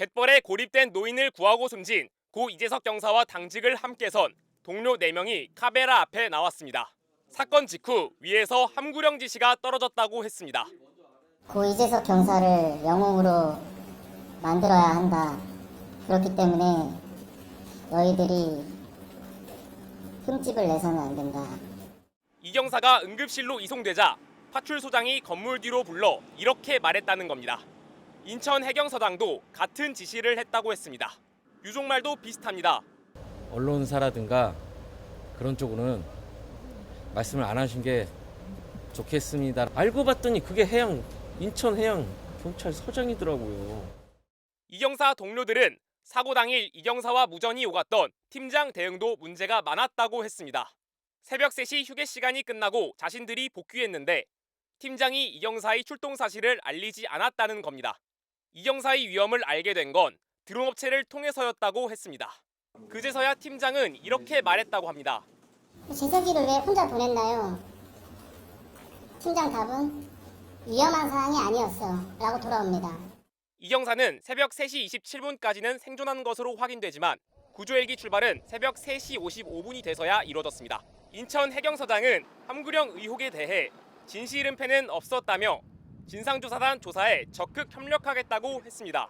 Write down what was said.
갯벌에 고립된 노인을 구하고 숨진 고 이재석 경사와 당직을 함께 선 동료 4명이 카메라 앞에 나왔습니다. 사건 직후 위에서 함구령 지시가 떨어졌다고 했습니다. 고 이재석 경사를 영웅으로 만들어야 한다. 그렇기 때문에 너희들이 흠집을 내서는 안 된다. 이 경사가 응급실로 이송되자 파출소장이 건물 뒤로 불러 이렇게 말했다는 겁니다. 인천 해경서장도 같은 지시를 했다고 했습니다. 유종말도 비슷합니다. 언론사라든가 그런 쪽으로는 말씀을 안 하신 게 좋겠습니다. 알고 봤더니 그게 해양 인천 해양 경찰서장이더라고요. 이경사 동료들은 사고 당일 이경사와 무전이 오갔던 팀장 대응도 문제가 많았다고 했습니다. 새벽 3시 휴게 시간이 끝나고 자신들이 복귀했는데 팀장이 이경사의 출동 사실을 알리지 않았다는 겁니다. 이경사의 위험을 알게 된 건 드론업체를 통해서였다고 했습니다. 그제서야 팀장은 이렇게 말했다고 합니다. 재석이를 왜 혼자 보냈나요? 팀장 답은 위험한 상황이 아니었어 라고 돌아옵니다. 이경사는 새벽 3시 27분까지는 생존한 것으로 확인되지만 구조헬기 출발은 새벽 3시 55분이 돼서야 이뤄졌습니다. 인천 해경서장은 함구령 의혹에 대해 진실 은폐는 없었다며 진상조사단 조사에 적극 협력하겠다고 했습니다.